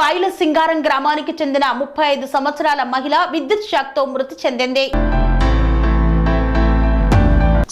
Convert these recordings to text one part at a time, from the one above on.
మండలం సింగారం గ్రామానికి చెందిన ముప్పై ఐదు సంవత్సరాల మహిళ విద్యుత్ షాక్తో మృతి చెందింది.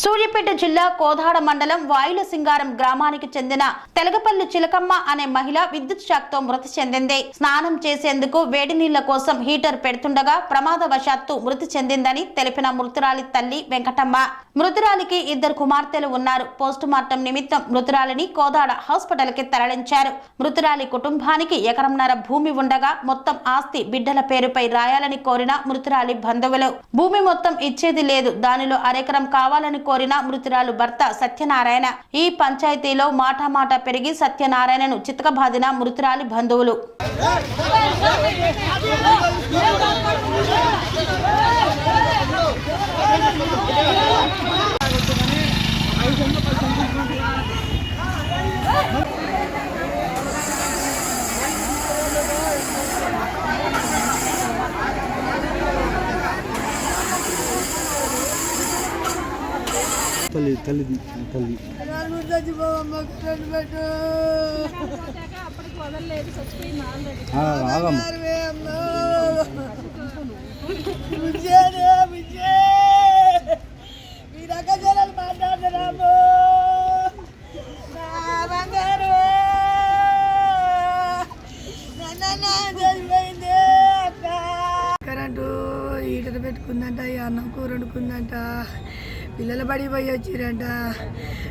సూర్యాపేట జిల్లా కోదాడ మండలం వాయుల సింగారం గ్రామానికి చెందిన తెలగపల్లి చిలకమ్మ అనే మహిళ విద్యుత్ షాక్తో మృతి చెందింది. స్నానం చేసేందుకు వేడి నీళ్ళ కోసం హీటర్ పెడుతుండగా ప్రమాదవశాత్తు మృతి చెందిందని తెలిపిన మృతురాలి తల్లి వెంకటమ్మ. మృతురాలికి ఇద్దరు కుమార్తెలు ఉన్నారు. పోస్టు మార్టం నిమిత్తం మృతురాలిని కోదాడ హాస్పిటల్కి తరలించారు. మృతురాలి కుటుంబానికి ఎకరంన్నర భూమి ఉండగా మొత్తం ఆస్తి బిడ్డల పేరుపై రాయాలని కోరిన మృతురాలి బంధువులు. భూమి మొత్తం ఇచ్చేది లేదు. దానిలో అరెకరం కావాలని కోరిన మృతురాలు భర్త సత్యనారాయణ. ఈ పంచాయతీలో మాటామాట పెరిగి సత్యనారాయణను చితకబాదిన మృతురాలి బంధువులు. తల్లి తల్లి తల్లి. ఆ, ఆగమ్మ కరెంటు హీటర్ పెట్టుకుందంట ఈ అన్నం కూర వండుకుందంట. పిల్లల బడి పోయి వచ్చిరంట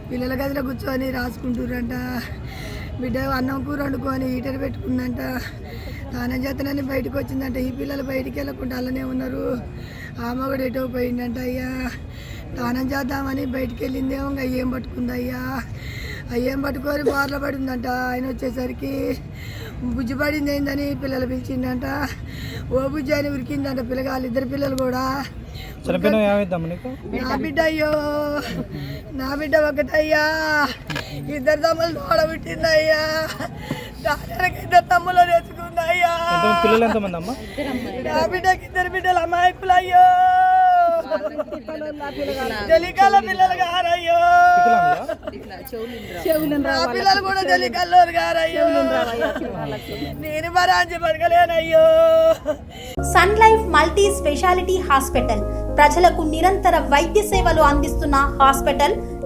పిల్లల గదిలో కూర్చొని రాసుకుంటురంట బిడ్డ అన్నం కూర వండుకొని హీటర్ పెట్టుకుందంట. తానం చేతనని బయటకు వచ్చిందంట. ఈ పిల్లలు బయటికి వెళ్ళకుండా అలానే ఉన్నారు. ఆమె కూడా ఎటో పోయిందంట అయ్యా. తానం చేద్దామని బయటికి వెళ్ళిందేమో ఇంకా ఏం పట్టుకుందయ్యా అయ్యేం పట్టుకొని బార్లో పడిందంట. ఆయన వచ్చేసరికి బుజ్జి పడింది ఏందని పిల్లలు పిలిచిందంట. ఓ బుజ్జి అని ఉరికిందంట పిల్లగాళ్ళు ఇద్దరు పిల్లలు కూడా. నా బిడ్డ అయ్యో నా బిడ్డ ఒకటయ్యా. ఇద్దరు తమ్ముళ్ళు తోడబుట్టిందయ్యా. దానికి ఇద్దరు ఎంతమంది అమ్మ? నా బిడ్డకి ఇద్దరు బిడ్డలు అమాయకులు అయ్యో తెలికాల పిల్లలు గారయ్యో నా పిల్లలు కూడా జలికల్లోరు గారయ్యో. నేను మరాంచి పడగలేనయ్యో sun life multi speciality hospital ప్రజలకు నిరంతర వైద్య సేవలు అందిస్తున్న హాస్పిటల్